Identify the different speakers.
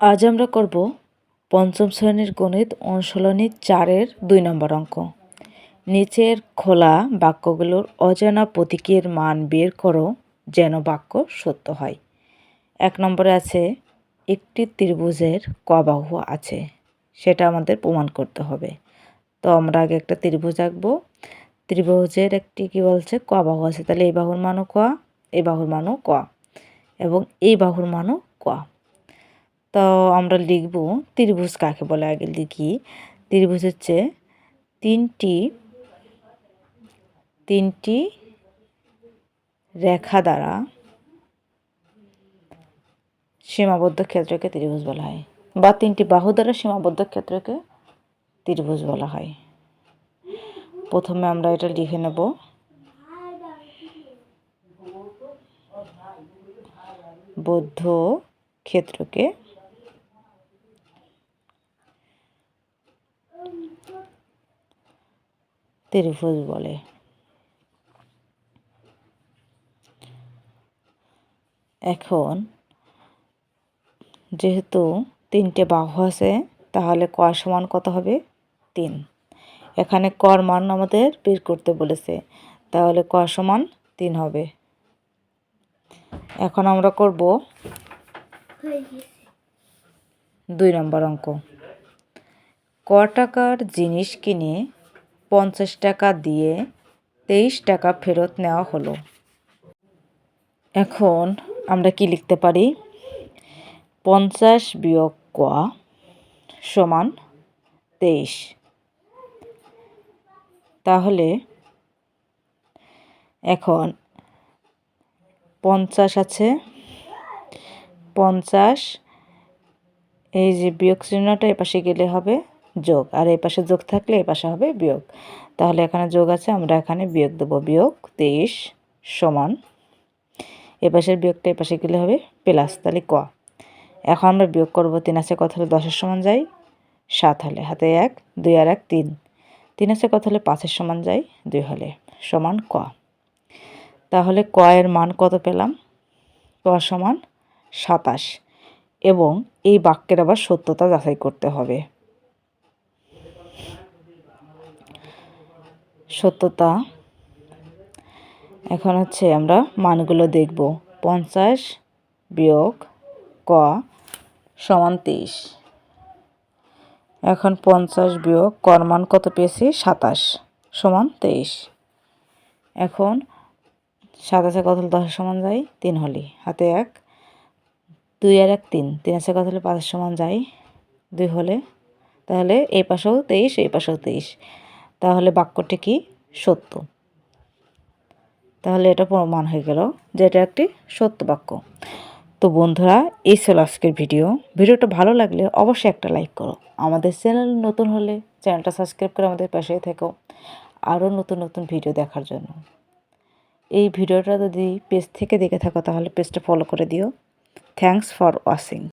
Speaker 1: আজ আমরা করব পঞ্চম শ্রেণির গণিত অনুশীলনী চারের দুই নম্বর অঙ্ক। নিচের খোলা বাক্যগুলোর অজানা প্রতীকের মান বের করো যেন বাক্য সত্য হয়। এক নম্বরে আছে, একটি ত্রিভুজের ক বাহু আছে, সেটা আমাদের প্রমাণ করতে হবে। তো আমরা আগে একটা ত্রিভুজ আঁকবো। ত্রিভুজের একটি কি বলছে? ক বাহু আছে। তাহলে এই বাহুর মানও ক, এই বাহুর মানও ক এবং এই বাহুর মানও ক। তো আমরা লিখব ত্রিভুজ কাকে বলে? আগে লিখি। ত্রিভুজ হচ্ছে তিনটি তিনটি রেখা দ্বারা সীমাবদ্ধ ক্ষেত্রকে ত্রিভুজ বলা হয় বা তিনটি বাহু দ্বারা সীমাবদ্ধ ক্ষেত্রকে ত্রিভুজ বলা হয়। প্রথমে আমরা এটা লিখে নেব। বৌদ্ধ ক্ষেত্রকে ত্রিভুজ বলে। এখন যেহেতু তিনটে বাহু আছে, তাহলে ক সমান কত হবে? তিন। এখানে কর মান আমাদের বের করতে বলেছে, তাহলে ক সমান তিন হবে। এখন আমরা করব দুই নম্বর অঙ্ক। ক টাকার জিনিস কিনে পঞ্চাশ টাকা দিয়ে তেইশ টাকা ফেরত নেওয়া হলো। এখন আমরা কি লিখতে পারি? পঞ্চাশ বিয়োগ ক সমান তেইশ। তাহলে এখন পঞ্চাশ আছে। পঞ্চাশ, এই যে বিয়োগ চিহ্নটা এপাশে গেলে হবে। যোগ। আর এই পাশে যোগ থাকলে এই পাশে হবে বিয়োগ। তাহলে এখানে যোগ আছে, আমরা এখানে বিয়োগ দেবো। বিয়োগ তেইশ সমান। এ পাশের বিয়োগটা এ পাশে গেলে হবে প্লাস, তাহলে ক। এখন আমরা বিয়োগ করব, তিন আছে কত হলে দশের সমান যাই সাত হলে। হাতে এক, দুই আর এক, তিন। তিন আছে কত হলে পাঁচের সমান যাই দুই হলে সমান ক। তাহলে ক এর মান কত পেলাম? ক সমান সাতাশ। এবং এই বাক্যের আবার সত্যতা যাচাই করতে হবে। সত্যতা। এখন হচ্ছে আমরা মানগুলো দেখব। পঞ্চাশ বিয়োগ ক সমান তেইশ। এখন পঞ্চাশ বিয়োগ কর মান কত পেয়েছি? সাতাশ সমান তেইশ। এখন সাতাশে কত হলে দশের সমান যাই তিন হলি। হাতে এক, দুই আর এক তিন। তিন আছে কত হলে পাঁচের সমান যাই দুই হলে। তাহলে এই পাশেও তেইশ, এই পাশেও তেইশ। তাহলে বাক্যটি কি? সত্য। তাহলে এটা প্রমাণ হয়ে গেল যে এটা একটি সত্য বাক্য। তো বন্ধুরা, এই ছিল আজকের ভিডিও। ভিডিওটা ভালো লাগলে অবশ্যই একটা লাইক করো। আমাদের চ্যানেল নতুন হলে চ্যানেলটা সাবস্ক্রাইব করে আমাদের পাশেই থেকো। আরও নতুন নতুন ভিডিও দেখার জন্য। এই ভিডিওটা যদি পেজ থেকে দেখে থাকো, তাহলে পেজটা ফলো করে দিও। Thanks for watching